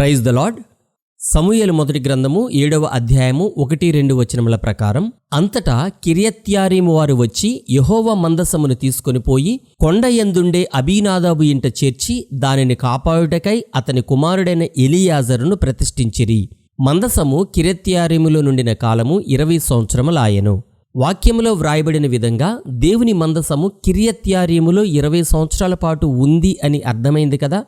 Praise the lord సమూయలు మొదటి గ్రంథము ఏడవ అధ్యాయము ఒకటి రెండు వచనముల ప్రకారం అంతటా కిరియత్యారీము వారు వచ్చి యహోవ మందసమును తీసుకొని పోయి కొండ ఎందుండే అభినాదాబు ఇంట చేర్చి దానిని కాపాడుటకై అతని కుమారుడైన ఎలియాజరును ప్రతిష్ఠించిరి. మందసము కిరత్యారీములో నుండిన కాలము ఇరవై సంవత్సరములాయెను. వాక్యములో వ్రాయబడిన విధంగా దేవుని మందసము కిరియత్యారీములో ఇరవై సంవత్సరాల పాటు ఉంది అని అర్థమైంది కదా?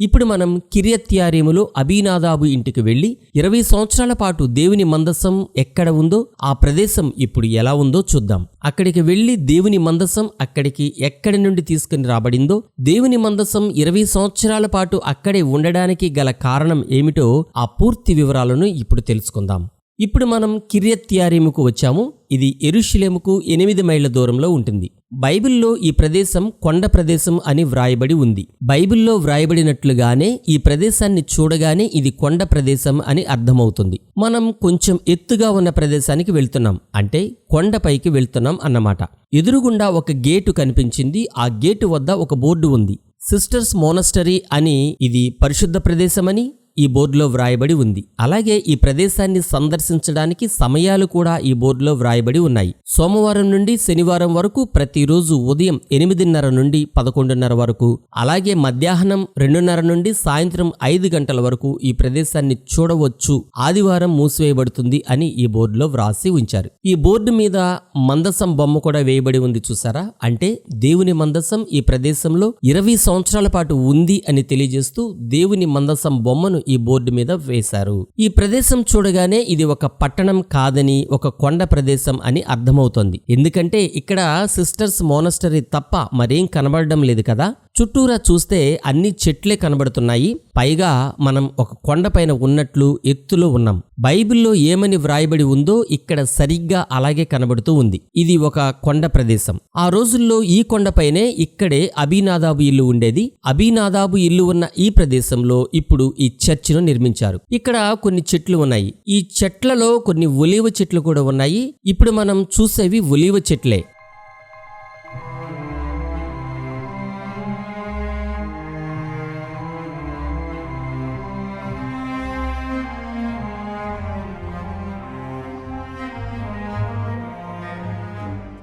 ఇప్పుడు మనం కిరియత్యారీములో అభినాదాబు ఇంటికి వెళ్ళి ఇరవై సంవత్సరాల పాటు దేవుని మందసం ఎక్కడ ఉందో ఆ ప్రదేశం ఇప్పుడు ఎలా ఉందో చూద్దాం. అక్కడికి వెళ్ళి దేవుని మందసం అక్కడికి ఎక్కడి నుండి తీసుకుని రాబడిందో దేవుని మందసం ఇరవై సంవత్సరాల పాటు అక్కడే ఉండడానికి గల కారణం ఏమిటో ఆ పూర్తి వివరాలను ఇప్పుడు తెలుసుకుందాం. ఇప్పుడు మనం కిరియత్యారీముకు వచ్చాము. ఇది ఎరుషులేముకు ఎనిమిది మైళ్ళ దూరంలో ఉంటుంది. బైబిల్లో ఈ ప్రదేశం కొండ ప్రదేశం అని వ్రాయబడి ఉంది. బైబిల్లో వ్రాయబడినట్లుగానే ఈ ప్రదేశాన్ని చూడగానే ఇది కొండ ప్రదేశం అని అర్థమవుతుంది. మనం కొంచెం ఎత్తుగా ఉన్న ప్రదేశానికి వెళ్తున్నాం. అంటే కొండపైకి వెళ్తున్నాం అన్నమాట. ఎదురుగుండా ఒక గేటు కనిపించింది. ఆ గేటు వద్ద ఒక బోర్డు ఉంది. సిస్టర్స్ మోనస్టరీ అని ఇది పరిశుద్ధ ప్రదేశమని ఈ బోర్డులో వ్రాయబడి ఉంది. అలాగే ఈ ప్రదేశాన్ని సందర్శించడానికి సమయాలు కూడా ఈ బోర్డులో వ్రాయబడి ఉన్నాయి. సోమవారం నుండి శనివారం వరకు ప్రతిరోజు ఉదయం ఎనిమిదిన్నర నుండి పదకొండున్నర వరకు అలాగే మధ్యాహ్నం రెండున్నర నుండి సాయంత్రం ఐదు గంటల వరకు ఈ ప్రదేశాన్ని చూడవచ్చు. ఆదివారం మూసివేయబడుతుంది అని ఈ బోర్డులో వ్రాసి ఉంచారు. ఈ బోర్డు మీద మందసం బొమ్మ కూడా వేయబడి ఉంది చూసారా? అంటే దేవుని మందసం ఈ ప్రదేశంలో ఇరవై సంవత్సరాల పాటు ఉంది అని తెలియజేస్తూ దేవుని మందసం బొమ్మను ఈ బోర్డు మీద వేశారు. ఈ ప్రదేశం చూడగానే ఇది ఒక పట్టణం కాదని ఒక కొండ ప్రదేశం అని అర్థమవుతోంది. ఎందుకంటే ఇక్కడ సిస్టర్స్ మోనస్టరీ తప్ప మరేం కనబడడం లేదు కదా? చుట్టూరా చూస్తే అన్ని చెట్లే కనబడుతున్నాయి. పైగా మనం ఒక కొండపైన ఉన్నట్లు ఎత్తులో ఉన్నాం. బైబిల్లో ఏమని వ్రాయబడి ఉందో ఇక్కడ సరిగ్గా అలాగే కనబడుతూ ఉంది. ఇది ఒక కొండ ప్రదేశం. ఆ రోజుల్లో ఈ కొండపైనే ఇక్కడే అభినాదాబు ఇల్లు ఉండేది. అభినాదాబు ఇల్లు ఉన్న ఈ ప్రదేశంలో ఇప్పుడు ఈ చర్చిను నిర్మించారు. ఇక్కడ కొన్ని చెట్లు ఉన్నాయి. ఈ చెట్లలో కొన్ని ఒలివ చెట్లు కూడా ఉన్నాయి. ఇప్పుడు మనం చూసేవి ఒలివ చెట్లే.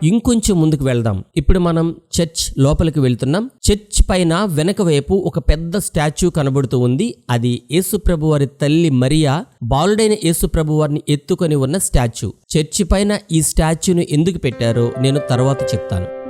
ఇంకొంచెం ముందుకు వెళ్దాం. ఇప్పుడు మనం చర్చ్ లోపలికి వెళ్తున్నాం. చర్చ్ పైన వెనక వైపు ఒక పెద్ద స్టాచ్యూ కనబడుతూ ఉంది. అది యేసుప్రభు వారి తల్లి మరియా బాలుడైన యేసుప్రభు వారిని ఎత్తుకొని ఉన్న స్టాచ్యూ. చర్చి పైన ఈ స్టాచ్యూను ఎందుకు పెట్టారో నేను తర్వాత చెప్తాను.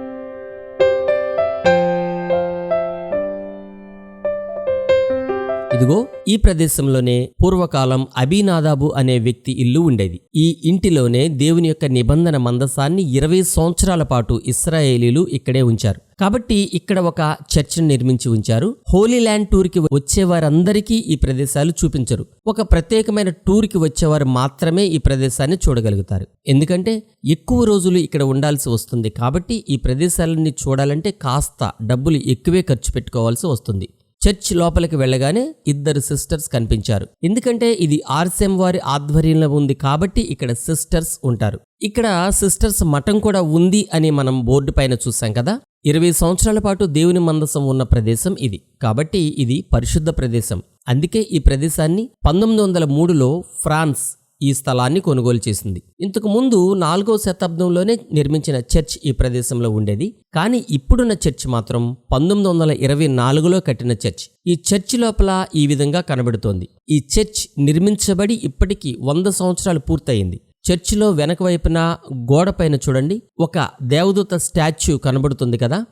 ఇదిగో ఈ ప్రదేశంలోనే పూర్వకాలం అబీనాదాబు అనే వ్యక్తి ఇల్లు ఉండేది. ఈ ఇంటిలోనే దేవుని యొక్క నిబంధన మందసాన్ని ఇరవై సంవత్సరాల పాటు ఇస్రాయేలీలు ఇక్కడే ఉంచారు. కాబట్టి ఇక్కడ ఒక చర్చిని నిర్మించి ఉంచారు. హోలీ ల్యాండ్ టూర్కి వచ్చేవారందరికీ ఈ ప్రదేశాలు చూపించరు. ఒక ప్రత్యేకమైన టూర్కి వచ్చేవారు మాత్రమే ఈ ప్రదేశాన్ని చూడగలుగుతారు. ఎందుకంటే ఎక్కువ రోజులు ఇక్కడ ఉండాల్సి వస్తుంది కాబట్టి ఈ ప్రదేశాలన్నీ చూడాలంటే కాస్త డబ్బులు ఎక్కువే ఖర్చు పెట్టుకోవాల్సి వస్తుంది. చర్చ్ లోపలికి వెళ్ళగానే ఇద్దరు సిస్టర్స్ కనిపించారు. ఎందుకంటే ఇది ఆర్సెం వారి ఆధ్వర్యంలో ఉంది కాబట్టి ఇక్కడ సిస్టర్స్ ఉంటారు. ఇక్కడ సిస్టర్స్ మఠం కూడా ఉంది అని మనం బోర్డు పైన చూసాం కదా. ఇరవై సంవత్సరాల పాటు దేవుని మందసం ఉన్న ప్రదేశం ఇది. కాబట్టి ఇది పరిశుద్ధ ప్రదేశం. అందుకే ఈ ప్రదేశాన్ని పంతొమ్మిది వందల మూడులో ఫ్రాన్స్ ఈ స్థలాన్ని కొనుగోలు చేసింది. ఇంతకు ముందు నాలుగో శతాబ్దంలోనే నిర్మించిన చర్చ్ ఈ ప్రదేశంలో ఉండేది. కానీ ఇప్పుడున్న చర్చ్ మాత్రం పంతొమ్మిది వందల ఇరవై నాలుగులో కట్టిన చర్చ్. ఈ చర్చ్ లోపల ఈ విధంగా కనబడుతోంది. ఈ చర్చ్ నిర్మించబడి ఇప్పటికీ వంద సంవత్సరాలు పూర్తయింది. చర్చిలో వెనక వైపున గోడ పైన చూడండి. ఒక దేవదూత స్టాచ్యూ కనబడుతుంది కదా.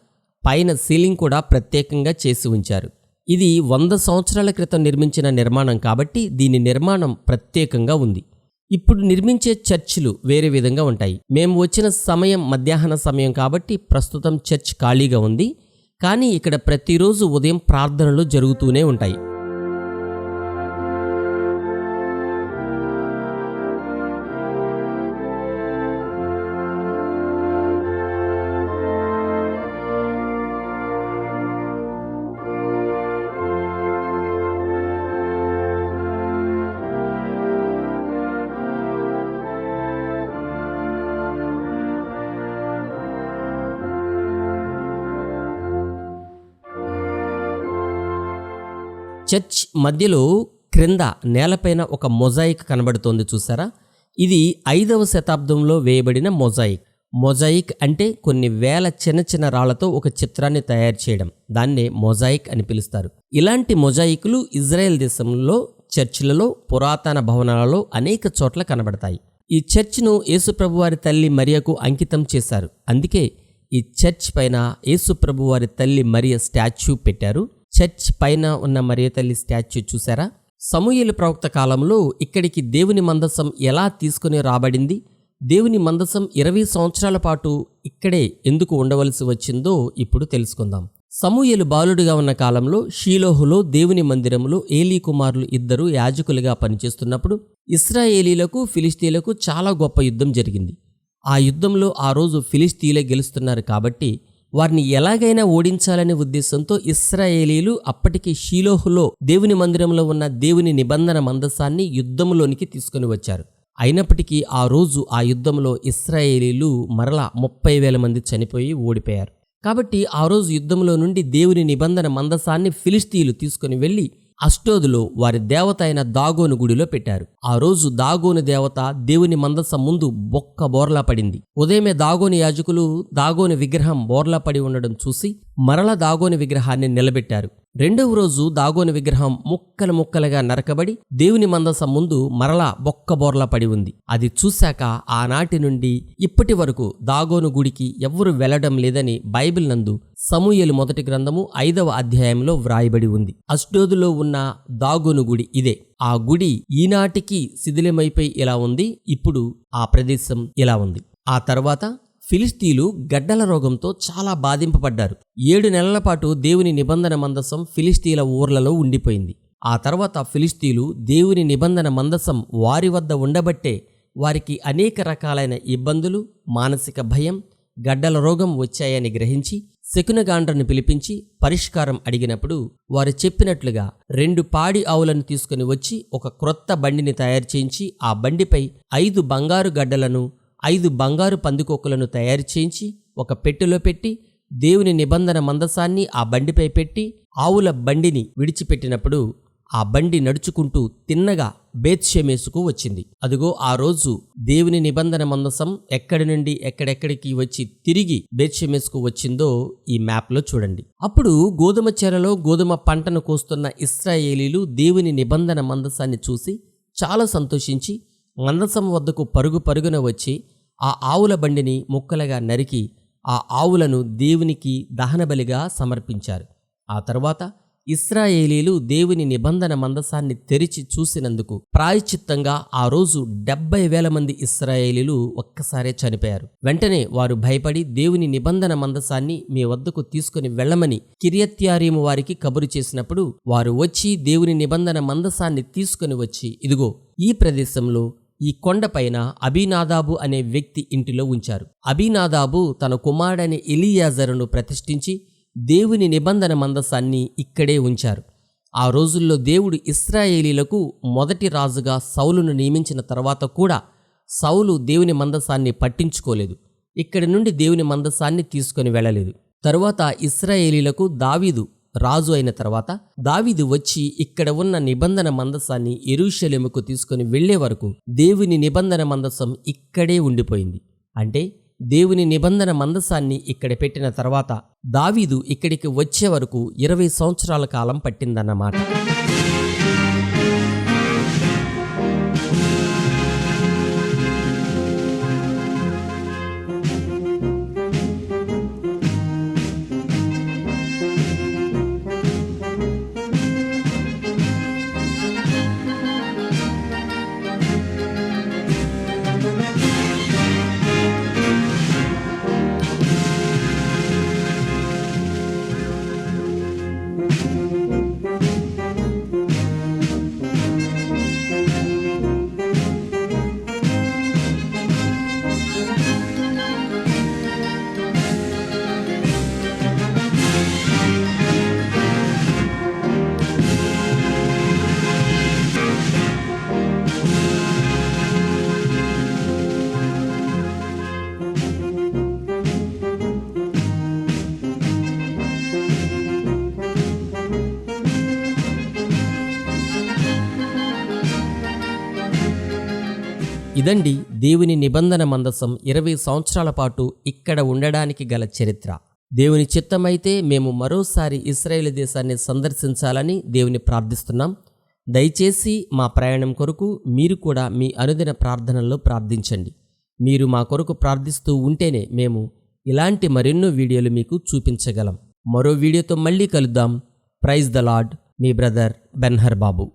పైన సీలింగ్ కూడా ప్రత్యేకంగా చేసి ఉంచారు. ఇది వంద సంవత్సరాల క్రితం నిర్మించిన నిర్మాణం కాబట్టి దీని నిర్మాణం ప్రత్యేకంగా ఉంది. ఇప్పుడు నిర్మించే చర్చిలు వేరే విధంగా ఉంటాయి. మేము వచ్చిన సమయం మధ్యాహ్న సమయం కాబట్టి ప్రస్తుతం చర్చ్ ఖాళీగా ఉంది. కానీ ఇక్కడ ప్రతిరోజు ఉదయం ప్రార్థనలు జరుగుతూనే ఉంటాయి. చర్చ్ మధ్యలో క్రింద నేలపైన ఒక మొజాయిక్ కనబడుతోంది చూసారా? ఇది ఐదవ శతాబ్దంలో వేయబడిన మొజాయిక్. మొజాయిక్ అంటే కొన్ని వేల చిన్న చిన్న రాళ్ళతో ఒక చిత్రాన్ని తయారు చేయడం. దాన్నే మొజాయిక్ అని పిలుస్తారు. ఇలాంటి మొజాయిక్లు ఇజ్రాయెల్ దేశంలో చర్చిలలో పురాతన భవనాలలో అనేక చోట్ల కనబడతాయి. ఈ చర్చ్ను యేసుప్రభు వారి తల్లి మరియకు అంకితం చేశారు. అందుకే ఈ చర్చ్ పైన యేసుప్రభు వారి తల్లి మరియ స్టాచ్యూ పెట్టారు. చర్చ్ పైన ఉన్న మరియతల్లి స్టాచ్యూ చూసారా సమూయేలు ప్రవక్త కాలంలో ఇక్కడికి దేవుని మందసం ఎలా తీసుకుని రాబడింది? దేవుని మందసం ఇరవై సంవత్సరాల పాటు ఇక్కడే ఎందుకు ఉండవలసి వచ్చిందో ఇప్పుడు తెలుసుకుందాం. సమూయలు బాలుడిగా ఉన్న కాలంలో షీలోహులో దేవుని మందిరంలో ఏలీ కుమారులు ఇద్దరు యాజకులుగా పనిచేస్తున్నప్పుడు ఇస్రాయేలీలకు ఫిలిస్తీన్లకు చాలా గొప్ప యుద్ధం జరిగింది. ఆ యుద్ధంలో ఆ రోజు ఫిలిస్తీలే గెలుస్తున్నారు కాబట్టి వారిని ఎలాగైనా ఓడించాలనే ఉద్దేశంతో ఇస్రాయేలీలు అప్పటికి షీలోహులో దేవుని మందిరంలో ఉన్న దేవుని నిబంధన మందసాన్ని యుద్ధంలోనికి తీసుకుని వచ్చారు. అయినప్పటికీ ఆ రోజు ఆ యుద్ధంలో ఇస్రాయేలీలు మరలా ముప్పై వేల మంది చనిపోయి ఓడిపోయారు. కాబట్టి ఆ రోజు యుద్ధంలో నుండి దేవుని నిబంధన మందసాన్ని ఫిలిస్తీన్లు తీసుకుని వెళ్ళి అష్టోదులో వారి దేవత అయిన దాగోను గుడిలో పెట్టారు. ఆ రోజు దాగోను దేవత దేవుని మందస ముందు బొక్క బోర్లా పడింది. ఉదయమే దాగోని యాజకులు దాగోని విగ్రహం బోర్లా పడి ఉండడం చూసి మరల దాగోని విగ్రహాన్ని నిలబెట్టారు. రెండవ రోజు దాగోని విగ్రహం ముక్కలు ముక్కలుగా నరకబడి దేవుని మందసం ముందు మరలా బొక్క బోర్లా పడి ఉంది. అది చూశాక ఆనాటి నుండి ఇప్పటి వరకు దాగోను గుడికి ఎవ్వరు వెళ్ళడం లేదని బైబిల్ నందు సమూయలు మొదటి గ్రంథము ఐదవ అధ్యాయంలో వ్రాయబడి ఉంది. అష్టోదులో ఉన్న దాగోను గుడి ఇదే. ఆ గుడి ఈనాటికి శిథిలమైపోయి ఇలా ఉంది. ఇప్పుడు ఆ ప్రదేశం ఇలా ఉంది. ఆ తర్వాత ఫిలిస్తీలు గడ్డల రోగంతో చాలా బాధింపబడ్డారు. ఏడు నెలల పాటు దేవుని నిబంధన మందసం ఫిలిస్తీల ఊర్లలో ఉండిపోయింది. ఆ తర్వాత ఫిలిస్తీలు దేవుని నిబంధన మందసం వారి వద్ద ఉండబట్టే వారికి అనేక రకాలైన ఇబ్బందులు మానసిక భయం గడ్డల రోగం వచ్చాయని గ్రహించి శకునగాండ్రను పిలిపించి పరిష్కారం అడిగినప్పుడు వారు చెప్పినట్లుగా రెండు పాడి ఆవులను తీసుకుని వచ్చి ఒక క్రొత్త బండిని తయారు చేయించి ఆ బండిపై ఐదు బంగారు గడ్డలను ఐదు బంగారు పందికొక్కులను తయారు చేయించి ఒక పెట్టెలో పెట్టి దేవుని నిబంధన మందసాన్ని ఆ బండిపై పెట్టి ఆవుల బండిని విడిచిపెట్టినప్పుడు ఆ బండి నడుచుకుంటూ తిన్నగా బేత్షమేసుకు వచ్చింది. అదిగో ఆ రోజు దేవుని నిబంధన మందసం ఎక్కడి నుండి ఎక్కడెక్కడికి వచ్చి తిరిగి బేత్షమేసుకు వచ్చిందో ఈ మ్యాప్లో చూడండి. అప్పుడు గోధుమ చెరలో గోధుమ పంటను కోస్తున్న ఇస్రాయేలీలు దేవుని నిబంధన మందసాన్ని చూసి చాలా సంతోషించి మందసం వద్దకు పరుగు పరుగున వచ్చి ఆ ఆవుల బండిని ముక్కలుగా నరికి ఆ ఆవులను దేవునికి దహనబలిగా సమర్పించారు. ఆ తర్వాత ఇస్రాయేలీలు దేవుని నిబంధన మందసాన్ని తెరిచి చూసినందుకు ప్రాయచిత్తంగా ఆ రోజు డెబ్బై వేల మంది ఇస్రాయేలీలు ఒక్కసారే చనిపోయారు. వెంటనే వారు భయపడి దేవుని నిబంధన మందసాన్ని మీ వద్దకు తీసుకుని వెళ్ళమని కిరియత్యారీము వారికి కబురు చేసినప్పుడు వారు వచ్చి దేవుని నిబంధన మందసాన్ని తీసుకుని వచ్చి ఇదిగో ఈ ప్రదేశంలో ఈ కొండపైన అభినాదాబు అనే వ్యక్తి ఇంటిలో ఉంచారు. అభినాదాబు తన కుమారుడైన ఎలియాజరును ప్రతిష్ఠించి దేవుని నిబంధన మందసాన్ని ఇక్కడే ఉంచారు. ఆ రోజుల్లో దేవుడు ఇస్రాయేలీలకు మొదటి రాజుగా సౌలును నియమించిన తర్వాత కూడా సౌలు దేవుని మందసాన్ని పట్టించుకోలేదు. ఇక్కడి నుండి దేవుని మందసాన్ని తీసుకొని వెళ్ళలేదు. తరువాత ఇస్రాయేలీలకు దావీదు రాజు అయిన తర్వాత దావీదు వచ్చి ఇక్కడ ఉన్న నిబంధన మందసాన్ని ఎరుషలేముకు తీసుకుని వెళ్ళే వరకు దేవుని నిబంధన మందసం ఇక్కడే ఉండిపోయింది. అంటే దేవుని నిబంధన మందసాన్ని ఇక్కడ పెట్టిన తర్వాత దావీదు ఇక్కడికి వచ్చే వరకు ఇరవై సంవత్సరాల కాలం పట్టిందన్నమాట. ఇదండి దేవుని నిబంధన మందసం ఇరవై సంవత్సరాల పాటు ఇక్కడ ఉండడానికి గల చరిత్ర. దేవుని చిత్తమైతే మేము మరోసారి ఇస్రాయేల్ దేశాన్ని సందర్శించాలని దేవుని ప్రార్థిస్తున్నాం. దయచేసి మా ప్రయాణం కొరకు మీరు కూడా మీ అనుదిన ప్రార్థనల్లో ప్రార్థించండి. మీరు మా కొరకు ప్రార్థిస్తూ ఉంటేనే మేము ఇలాంటి మరెన్నో వీడియోలు మీకు చూపించగలం. మరో వీడియోతో మళ్ళీ కలుద్దాం. ప్రైజ్ ద లార్డ్ మీ బ్రదర్ బెన్హర్ బాబు